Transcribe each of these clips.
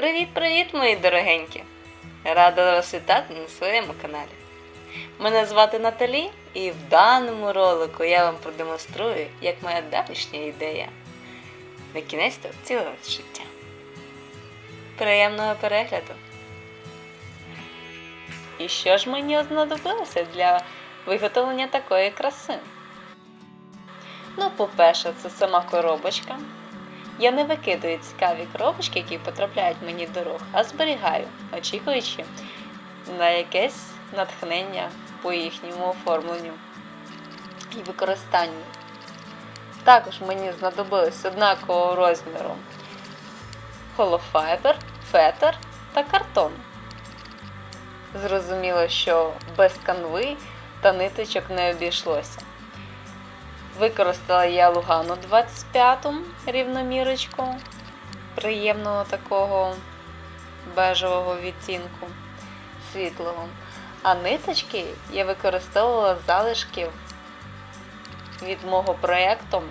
Привіт-привіт, мої дорогенькі! Рада вас вітати на своєму каналі. Мене звати Наталі, і в даному ролику я вам продемонструю, як моя давнішня ідея на кінець втілилась життя. Приємного перегляду! І що ж мені знадобилося для виготовлення такої краси? Ну, по-перше, це сама коробочка. Я не викидаю цікаві коробочки, які потрапляють мені до рук, а зберігаю, очікуючи на якесь натхнення по їхньому оформленню і використанню. Також мені знадобились однакового розміру холофайбер, фетр та картон. Зрозуміло, що без канви та ниточок не обійшлося. Використала я Лугану 25 рівномірочку приємного такого бежевого відтінку світлого. А ниточки я використовувала залишків від мого проєкту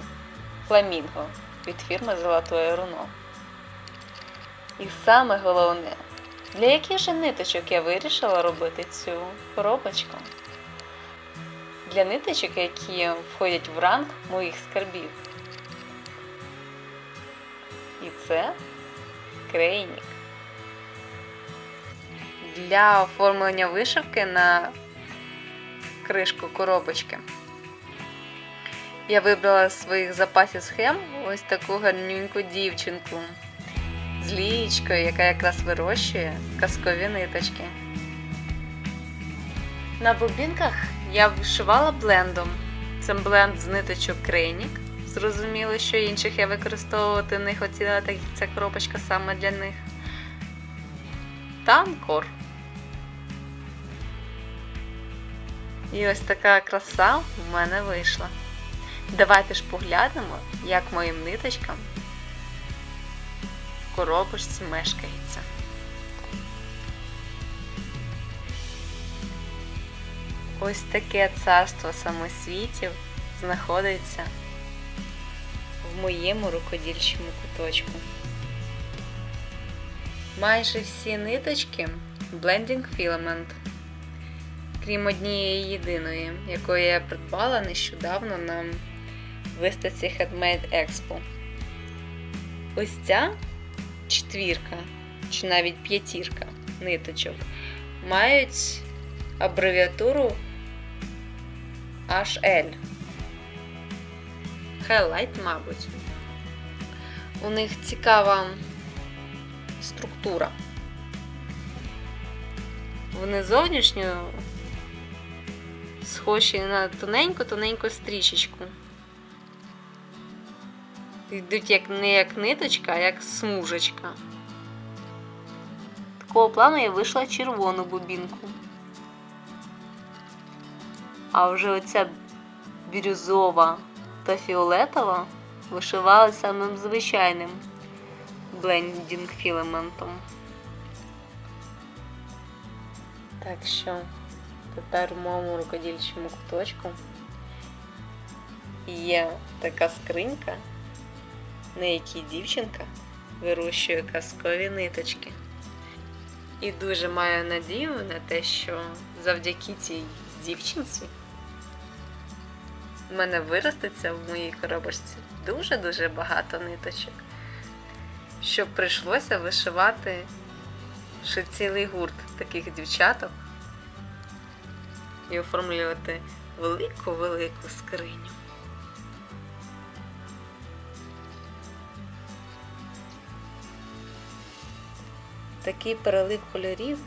Фламінго від фірми Золотое Руно. І саме головне, для яких же ниточок я вирішила робити цю коробочку? Для ниточок, які входять в ранг моїх скарбів. І це крейнік. Для оформлення вишивки на кришку коробочки. Я вибрала з своїх запасів схем ось таку гарненьку дівчинку з лієчкою, яка якраз вирощує казкові ниточки. На бобінках я вишивала блендом. Це бленд з ниточок крейнік. Зрозуміло, що інших я використовувати не хотіла, так як ця коробочка саме для них. Та анкор. І ось така краса в мене вийшла. Давайте ж поглянемо, як моїм ниточкам в коробочці мешкається. Ось таке царство самосвітів знаходиться в моєму рукодільчому куточку. Майже всі ниточки Blending Filament, крім однієї єдиної, якої я придбала нещодавно на виставці Handmade Expo. Ось ця четвірка, чи навіть п'ятірка ниточок мають абревіатуру HL. Highlight, мабуть. У них цікава структура. Вони зовнішньо схожі на тоненьку-тоненьку стрічечку. Йдуть як не як ниточка, а як смужечка. Такого плану я вийшла червону бобінку. А вже оця бірюзова та фіолетова вишивали самим звичайним блендінг філаментом. Так що тепер у моєму рукодільчому куточку є така скринька, на якій дівчинка вирощує казкові ниточки. І дуже маю надію на те, що завдяки цій дівчинці в мене виростеться в моїй коробочці дуже-дуже багато ниточок, щоб прийшлося вишивати ще цілий гурт таких дівчаток і оформлювати велику-велику скриню. Такий перелик кольорів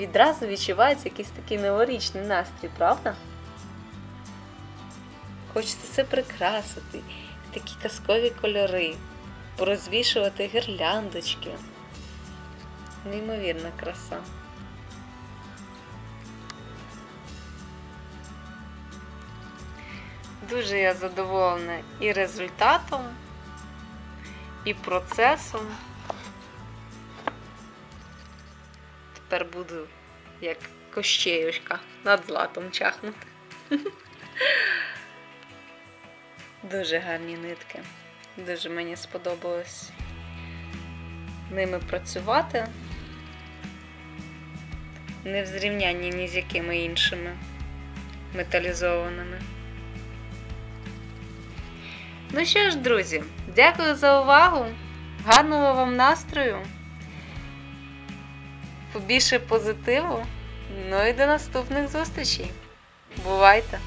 відразу відчувається якийсь такий новорічний настрій, правда? Хочеться це прикрасити, такі казкові кольори, порозвішувати гірляндочки. Неймовірна краса. Дуже я задоволена і результатом, і процесом. Тепер буду як кощеюшка над златом чахнути. Дуже гарні нитки. Дуже мені сподобалось. ними працювати не в зрівнянні ні з якими іншими металізованими. Ну що ж, друзі, дякую за увагу. Гарного вам настрою. Побільше позитиву. Ну і до наступних зустрічей. Бувайте!